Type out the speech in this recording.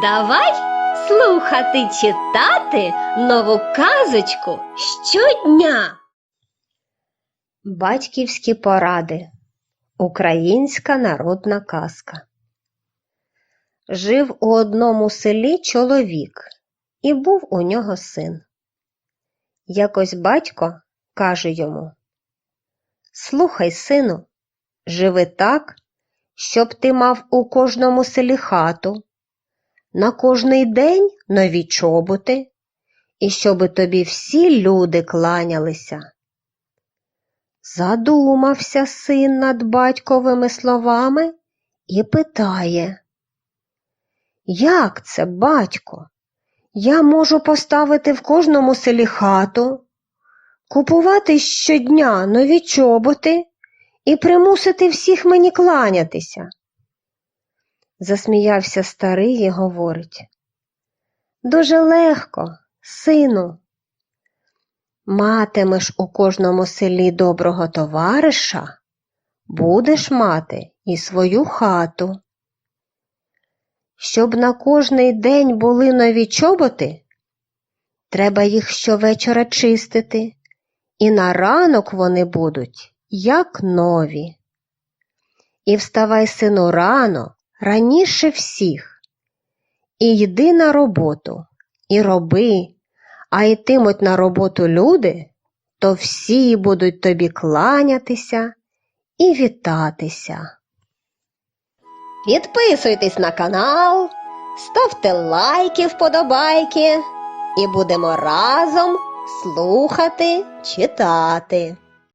Давай слухати читати нову казочку щодня. Батьківські поради. Українська народна казка. Жив у одному селі чоловік, і був у нього син. Якось батько каже йому: Слухай, сину, живи так, щоб ти мав у кожному селі хату, на кожний день нові чоботи, і щоби тобі всі люди кланялися. Задумався син над батьковими словами і питає, Як це, батько? Я можу поставити в кожному селі хату, купувати щодня нові чоботи і примусити всіх мені кланятися. Засміявся старий і говорить. Дуже легко, сину. Матимеш у кожному селі доброго товариша, будеш мати і свою хату. Щоб на кожний день були нові чоботи, треба їх щовечора чистити, і на ранок вони будуть, як нові. І вставай, сину, рано, раніше всіх, і йди на роботу, і роби, а йтимуть на роботу люди, то всі будуть тобі кланятися і вітатися. Підписуйтесь на канал, ставте лайки вподобайки і будемо разом слухати, читати.